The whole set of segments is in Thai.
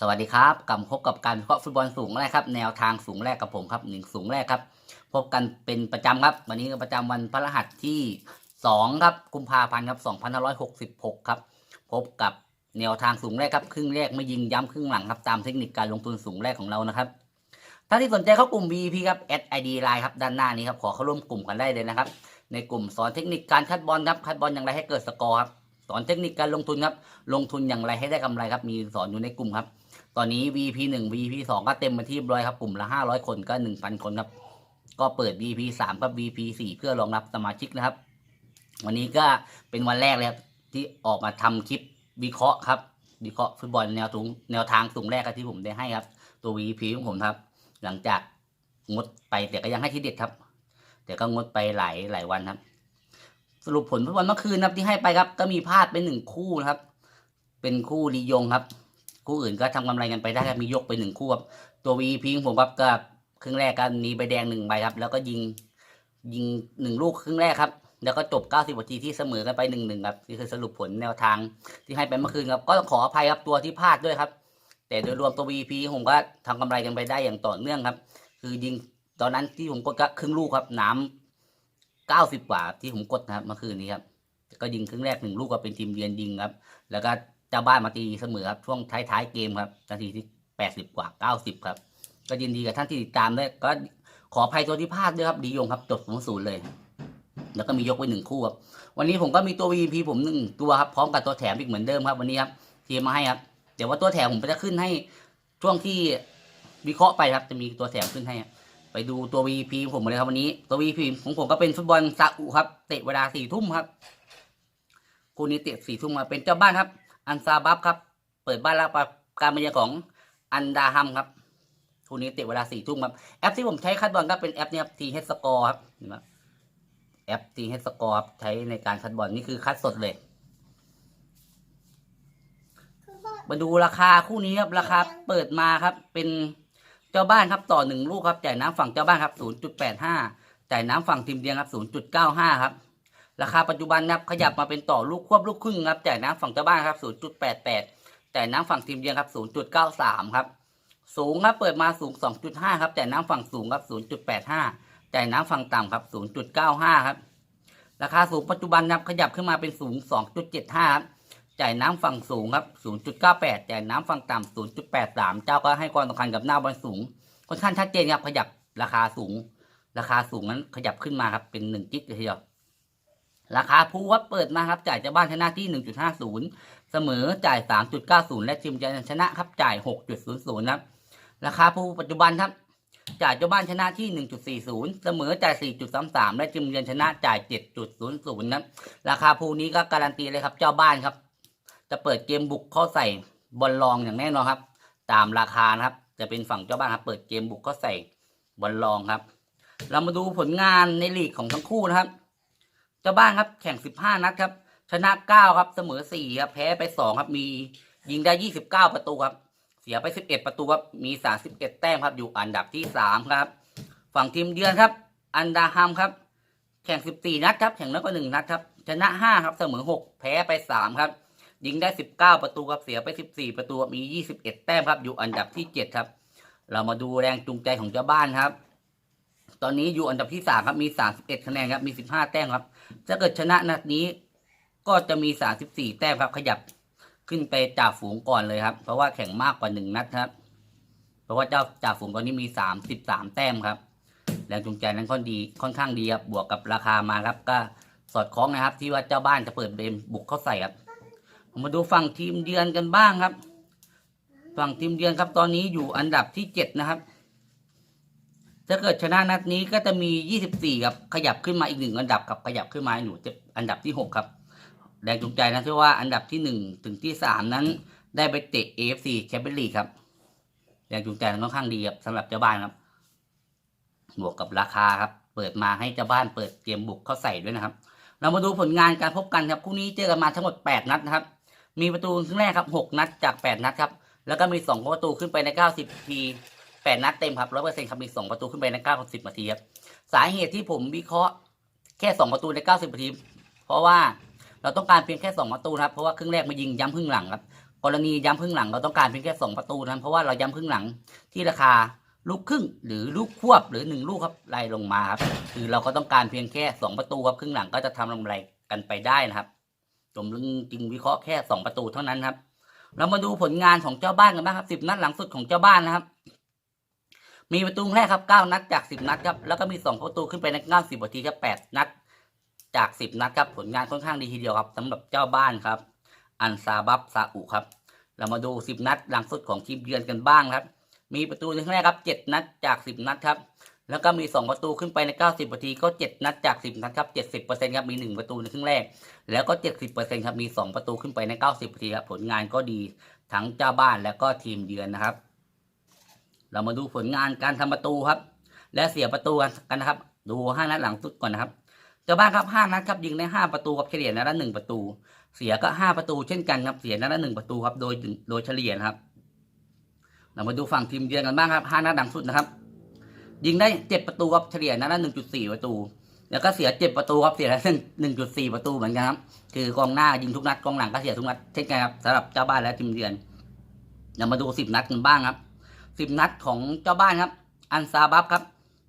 สวัสดีครับกลับพบกับการวิเคราะห์ฟุตบอลสูงแรกครับ แนวทางสูงแรกกับผมครับหนึ่งสูงแรกครับ พบกันเป็นประจำครับ วันนี้ก็ประจำวันพฤหัสที่2ครับกุมภาพันธ์ครับ2566ครับ พบกับแนวทางสูงแรกครับครึ่งแรกไม่ยิงย้ำครึ่งหลังครับตามเทคนิคการลงทุนสูงแรกของเรานะครับถ้าที่สนใจเข้ากลุ่ม VIP ครับ @id line ครับด้านหน้านี้ครับขอเข้าร่วมกลุ่มกันได้เลยนะครับในกลุ่มสอนเทคนิคการคัดบอลครับคัดบอลอย่างไรให้เกิดสกอร์ครับสอนเทคนิคการลงทุนครับลงทุนอย่างไรให้ได้กำไรครับมีสอนอยู่ในกลุ่มครับ ตอนนี้ VP 1 VP 2ก็เต็มมาที่ร้อยครับ กลุ่มละ500คนก็1,000คนครับ ก็เปิด VP 3กับ VP 4เพื่อรองรับสมาชิกนะครับ วันนี้ก็เป็นวันแรกเลยครับที่ออกมาทำคลิปวิเคราะห์ครับ วิเคราะห์ฟุตบอลแนวสูงแนวทางสูงแรกที่ผมได้ให้ครับ ตัว VP ของผมครับ หลังจากงดไปแต่ก็ยังให้ที่เด็ดครับ แต่ก็งดไปหลายหลายวันครับ สรุปผลฟุตบอลเมื่อคืนครับที่ให้ไปครับ ก็มีพลาดไปหนึ่งคู่นะครับ เป็นคู่ลียงครับ คู่อื่นก็ทำกำไรกันไปได้ครับมียกไปหนึ่งคู่ครับตัว VP ของผมครับก็ครึ่งแรกก็มีใบแดงหนึ่งใบครับ แล้วก็ยิงยิงหนึ่งลูกครึ่งแรกครับ แล้วก็จบ 90นาทีที่เสมอกันไปหนึ่งหนึ่งครับนี่คือสรุปผลแนวทางที่ให้ไปเมื่อคืนครับ ก็ต้องขออภัยครับตัวที่พลาดด้วยครับ แต่โดยรวมตัว VP ผมก็ทำกำไรกันไปได้อย่างต่อเนื่องครับ คือยิงตอนนั้นที่ผมกดก็ครึ่งลูกครับน้ำเก้าสิบกว่าที่ผมกดนะครับเมื่อคืนนี้ครับก็ยิงครึ่งแรกหนึ่งลูกก็เป็นทีมเยือนยิงครับ แล้วก็ เจ้าบ้านมาตีเสมอครับช่วงท้ายๆเกมครับนาทีที่แปดสิบกว่าเก้าสิบครับ ก็ยินดีกับท่านที่ติดตามด้วยก็ขออภัยตัวที่พลาดด้วยครับดียงครับจบศูนย์ศูนย์เลย แล้วก็มียกไว้หนึ่งคู่ครับวันนี้ผมก็มีตัว VP ผมหนึ่งตัวครับพร้อมกับตัวแถมอีกเหมือนเดิมครับวันนี้ครับทีมมาให้ครับเดี๋ยวว่าตัวแถมผมจะขึ้นให้ช่วงที่วิเคราะห์ไปครับ จะมีตัวแถมขึ้นให้ ไปดูตัว VP ผมเลยครับวันนี้ตัว VP ของผมก็เป็นฟุตบอลซาอุครับเตะเวลาสี่ทุ่มครับคู่นี้เตะสี่ทุ่มมาเป็นเจ้าบ้านครับ อันซาบับครับ เปิดบ้านรับการมาเยือนของอันดาฮัมครับคู่นี้เตะเวลาสี่ทุ่มครับ แอปที่ผมใช้คัดบอลก็เป็นแอปนี้ครับทีเฮสกอร์ครับเห็นไหมแอปทีเฮสกอร์ใช้ในการคัดบอลนี่คือคัดสดเลย มาดูราคาคู่นี้ครับราคาเปิดมาครับ เป็นเจ้าบ้านครับต่อหนึ่งลูกครับจ่ายน้ำฝั่งเจ้าบ้านครับศูนย์จุดแปดห้าจ่ายน้ำฝั่งทีมเดียงครับศูนย์จุดเก้าห้าครับ ราคาปัจจุบันนะครับขยับมาเป็นต่อลูกควบลูกครึ่งครับจ่น้ำฝั่งเจ้าบ้านครับ0.88จ่น้ำฝั่งทีมเยือนครับ0.93ครับสูงครับเปิดมาสูง 2.5 ครับจ่น้ำฝั่งสูงครับ 0.85จ่น้ำฝั่งต่ำครับ 0.95 ครับ ราคาสูงปัจจุบันนะครับขยับขึ้นมาเป็นสูง 2.75 ครับจ่ายน้ำฝั่งสูงครับ 0.98 จ่ายน้ำฝั่งต่ำ0.83 เจ้าก็ให้ความสำคัญกับหน้าบอลสูงค่อนข้างชัดเจนครับขยับราคาสูง ราคาสูงนั้นขยับขึ้นมาครับเป็น1จิ๊กเลยทีเดียว ราคาภูครับเปิดมาครับจ่ายเจ้าบ้านชนะที่ 1.50 เสมอจ่าย 3.90 และทีมจะชนะครับจ่าย 6.00ครับราคาภูปัจจุบันครับ จ่ายเจ้าบ้านชนะที่ 1.40 เสมอจ่าย 4.33 และทีมเยือนชนะจ่าย 7.00ครับราคาภูนี้ก็การันตีเลยครับเจ้าบ้านครับ จะเปิดเกมบุกเข้าใส่บอลลองอย่างแน่นอนครับ ตามราคานะครับ จะเป็นฝั่งเจ้าบ้านครับ เปิดเกมบุกเข้าใส่บอลลองครับ เรามาดูผลงานในลีกของทั้งคู่นะครับ จ้าบ้านครับแข่ง15นัดครับ ชนะ9ครับเสมอ4ครับแพ้ไป2ครับมียิงได้29ประตูครับ เสียไป11ประตูครับมี31แต้มครับอยู่อันดับที่3ครับ ฝั่งทีมเยือนครับ อันดาฮัมครับ แข่ง14นัดครับแข่งน้อยกว่า1นัดครับชนะ5ครับเสมอ6แพ้ไป3ครับ ยิงได้19ประตูครับเสียไป14ประตูมี21แต้มครับอยู่อันดับที่7ครับ เรามาดูแรงจูงใจของเจ้าบ้านครับ ตอนนี้อยู่อันดับที่สามครับมีสามสิบเอ็ดคะแนนครับมีสิบห้าแต้มครับ ถ้าเกิดชนะนัดนี้ก็จะมีสามสิบสี่แต้มครับ ขยับขึ้นไปจ่าฝูงก่อนเลยครับ เพราะว่าแข่งมากกว่าหนึ่งนัดครับ เพราะว่าเจ้าจ่าฝูงตอนนี้มีสามสิบสามแต้มครับแรงจูงใจนั้นค่อนดีค่อนข้างดีครับบวกกับราคามาครับ ก็สอดคล้องนะครับ ที่ว่าเจ้าบ้านจะเปิดเบมบุกเข้าใส่ครับ มาดูฝั่งทีมเยือนกันบ้างครับ ฝั่งทีมเยือนครับตอนนี้อยู่อันดับที่เจ็ดนะครับ ถ้าเกิดชนะนัดนี้ก็จะมี 24 ครับ ขยับขึ้นมาอีกหนึ่งอันดับครับขยับขึ้นมาอยู่จะอันดับที่ 6 ครับ แรงจูงใจนะที่ว่าอันดับที่ 1 ถึงที่ 3 นั้น ได้ไปเตะ AFC แชมเปี้ยนลีกครับ แรงจูงใจค่อนข้างดีครับสำหรับเจ้าบ้านครับ บวกกับราคาครับ เปิดมาให้เจ้าบ้านเปิดเตรียมบุกเข้าใส่ด้วยนะครับ เรามาดูผลงานการพบกันครับ คู่นี้เจอกันมาทั้งหมด 8 นัดนะครับ มีประตูครึ่งแรกครับ 6 นัดจาก 8 นัดครับ แล้วก็มี 2 ประตูขึ้นไปใน 90 ที แปดนัดเต็มครับร้อยเปอร์เซ็นต์ครับมีสองประตูขึ้นไปในเก้าสิบนาทีครับสาเหตุที่ผมวิเคราะห์แค่สองประตูในเก้าสิบนาที เพราะว่าเราต้องการเพียงแค่สองประตูครับเพราะว่าครึ่งแรกมายิงย้ำครึ่งหลังครับกรณีย้ำครึ่งหลังเราต้องการเพียงแค่สองประตูนั้นเพราะว่าเราย้ำครึ่งหลังที่ราคาลูกครึ่งหรือลูกควบหรือหนึ่งลูกครับไล่ลงมาครับคือเราก็ต้องการเพียงแค่สองประตูครับครึ่งหลังก็จะทำกำไรกันไปได้นะครับผมจึงวิเคราะห์แค่สองประตูเท่านั้นครับ เรามาดูผลงานของเจ้าบ้านกันบ้างครับสิบนัดหลังสุดของเจ้าบ้านนะครับ มีประตูแรกครับเก้านัดจากสิบนัดครับแล้วก็มีสองประตูขึ้นไปในเก้าสิบนาทีครับแปดนัดจากสิบนัดครับผลงานค่อนข้างดีทีเดียวครับสำหรับเจ้าบ้านครับ อันซาบับซาอุครับ เรามาดูสิบนัดหลังสุดของทีมเยือนกันบ้างครับ มีประตูในครั้งแรกครับเจ็ดนัดจากสิบนัดครับแล้วก็มีสองประตูขึ้นไปในเก้าสิบนาทีก็เจ็ดนัดจากสิบนัดครับเจ็ดสิบเปอร์เซ็นต์ครับมีหนึ่งประตูในครึ่งแรก แล้วก็เจ็ดสิบเปอร์เซ็นต์ครับมีสองประตูขึ้นไปในเก้าสิบนาทีครับผลงานก็ดีทั้งเจ้าบ้านและก็ทีมเยือนนะครับ เรามาดูผลงานการทำประตูครับ และเสียประตูกันนะครับ ดูห้านัดหลังสุดก่อนนะครับเจ้าบ้านครับห้านัดครับยิงได้ห้าประตูครับเฉลี่ยนัดละหนึ่งประตู เสียก็ห้าประตูเช่นกันครับเสียนัดละหนึ่งประตูครับโดยโดยเฉลี่ยครับเรามาดูฝั่งทีมเยือนกันบ้างครับห้านัดหลังสุดนะครับ ยิงได้เจ็ดประตูครับเฉลี่ยนัดละหนึ่งจุดสี่ประตู แล้วก็เสียเจ็ดประตูครับเสียละหนึ่งจุดสี่ประตูเหมือนกันครับคือกองหน้ายิงทุกนัดกองหลังก็เสียทุกนัดเช่นกันครับสำหรับเจ้าบ้านและทีมเยือนเรามาดูสิบนัดกันบ้างครับ สิบนัดของเจ้าบ้านครับ อันซาบับครับ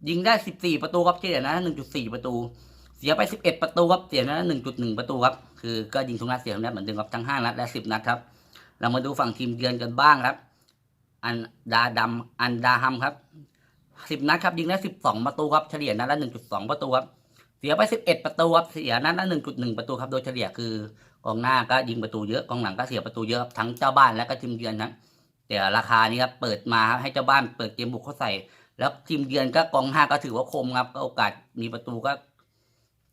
ยิงได้สิบสี่ประตูครับเฉลี่ยนัดละหนึ่งจุดสี่ประตู เสียไป11ประตูครับเสียนัดหนึ่งจุดหนึ่งประตูครับคือก็ยิงทุกนัดเสียทุกนัดเหมือนเดิมครับทั้งห้านัดและสิบนัดครับ เรามาดูฝั่งทีมเยือนกันบ้างครับ อันดาดำอันดาฮัมครับสิบนัดครับยิงได้สิบสองประตูครับเฉลี่ยนัดละหนึ่งจุดสองประตูครับเสียไปสิบเอ็ดประตูครับเสียนัดละหนึ่งจุดหนึ่งประตูครับโดยเฉลี่ยคือกองหน้าก็ยิงประตูเยอะกองหลังก็เสียประตูเยอะครับทั้งเจ้าบ้านและก็ทีมเยือนนะ แต่ราคานี้ครับเปิดมาให้เจ้าบ้านเปิดเกมบุกเข้าใส่ แล้วทีมเยือนก็กองห้าก็ถือว่าคมครับ ก็โอกาสมีประตูก็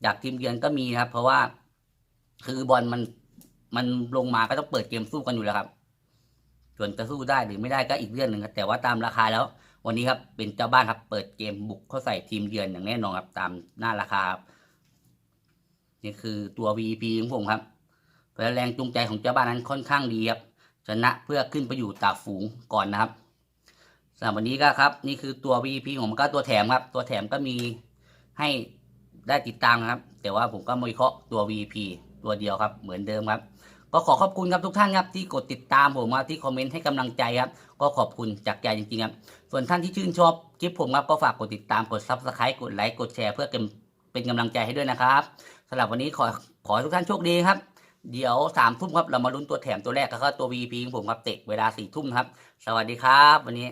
จากทีมเยือนก็มีครับ เพราะว่าคือบอลมันมันลงมาก็ต้องเปิดเกมสู้กันอยู่แล้วครับ ส่วนจะสู้ได้หรือไม่ได้ก็อีกเรื่องหนึ่งครับแต่ว่าตามราคาแล้ว วันนี้ครับเป็นเจ้าบ้านครับ เปิดเกมบุกเข้าใส่ทีมเยือนอย่างแน่นอนครับ ตามหน้าราคาครับนี่คือตัว VP ของผมครับแรงจูงใจของเจ้าบ้านนั้นค่อนข้างดีครับ ชนะเพื่อขึ้นไปอยู่ตากฝูงก่อนนะครับสำหรับวันนี้ก็ครับ นี่คือตัว VP ของผมก็ตัวแถมครับ ตัวแถมก็มีให้ได้ติดตามนะครับ แต่ว่าผมก็มาวิเคราะห์ตัว VP ตัวเดียวครับ เหมือนเดิมครับ ก็ขอขอบคุณครับทุกท่านครับที่กดติดตามผมมาที่คอมเมนต์ให้กำลังใจครับ ก็ขอบคุณจากใจจริงๆครับ ส่วนท่านที่ชื่นชอบคลิปผมครับก็ฝากกดติดตามกด Subscribe กดไลค์กดแชร์เพื่อเป็นกำลังใจให้ด้วยนะครับสำหรับวันนี้ขอขอทุกท่านโชคดีครับ เดี๋ยวสามทุ่มครับเรามาลุ้นตัวแถมตัวแรกก็คือตัว VP ของผมครับเตะเวลาสี่ทุ่มครับ สวัสดีครับ วันนี้